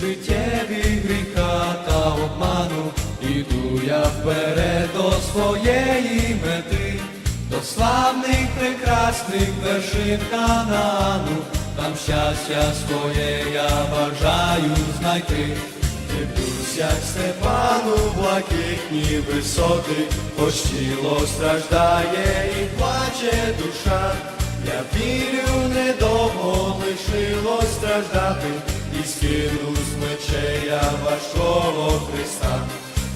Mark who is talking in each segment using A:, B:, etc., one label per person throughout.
A: життєві гріха та обману, іду я вперед до своєї мети, до славних прекрасних вершин Канаану, там щастя своє я бажаю знайти. Дивлюсь, як Степану блакитні висоти, хоч тіло страждає і плаче душа. Я вірю, недовго лишилось страждати, і скину з мечея важкого Христа.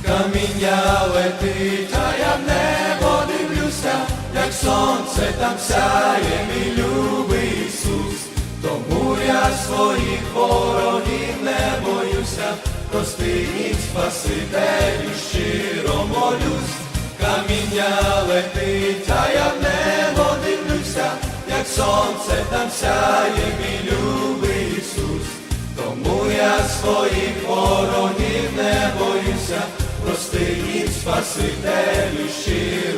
A: Каміння летить, а я в небо дивлюся, як сонце там сяє, мій любий Ісус. Тому я своїх ворогів не боюся, прости їм Спасителю, щиро молюсь, каміння летить, а я сонце там сяє, мій любий Ісус. Тому я своїх ворогів не боюся, прости їм Спасителю, щиро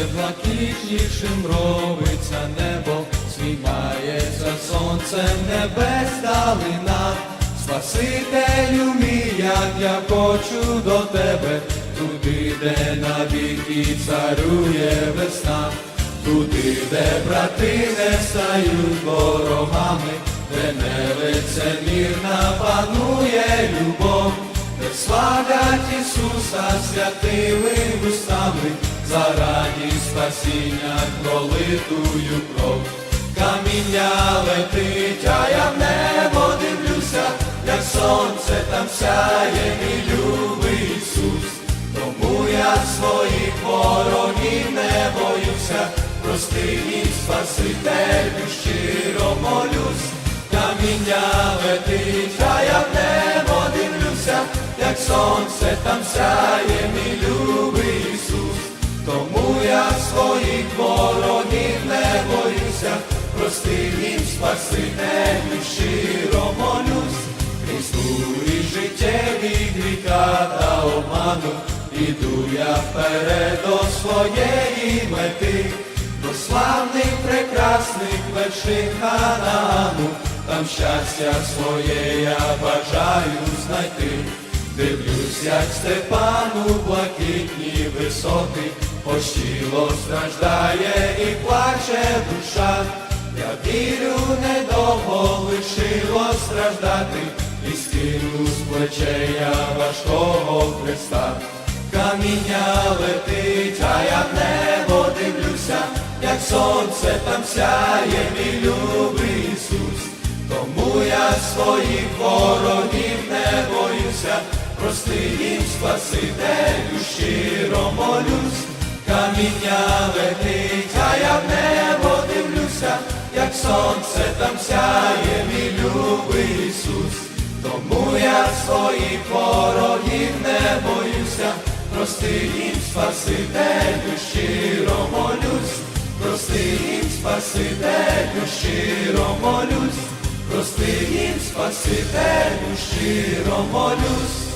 A: Іначе блакитнішим робиться небо, сміхається сонцем небес далина. Спасителю мій, як я хочу до тебе, туди, де навіки царює весна, туди, де брати не стають ворогами, де нелицемірна панує любов. Де славять Ісуса святими вустами, зараді спасіння пролитую кров. Каміння летить, а я в небо дивлюся, як сонце там сяє, мій любий Ісус. Тому я своїх ворогів не боюся, прости їм Спасителю, щиро молюсь. Каміння летить, а я в небо дивлюся, як сонце там сяє, мій любий. Тому я своїх ворогів не боюся, прости їм Спасителю, щиро молюсь. Христу і життєві гріха та обману, іду я вперед до своєї мети, до славних прекрасних вершин Ханаану, там щастя своє я бажаю знайти. Дивлюсь, як Степану блакитні висоти, хоч тіло страждає і плаче душа. Я вірю, недовго лишило страждати, і скину з плечея важкого Христа. Каміння летить, а я в небо дивлюся, як сонце там сяє, мій любий Ісус. Тому я своїх ворогів не боюся, прости їм Спасителю, щиро молюсь. Каміння летить, а я в небо дивлюся, як сонце там сяє, мій любий Ісус. Тому я своїх ворогів не боюся, прости їм Спасителю, щиро молюсь, прости їм Спасителю, щиро молюсь, прости їм Спасителю, щиро молюсь.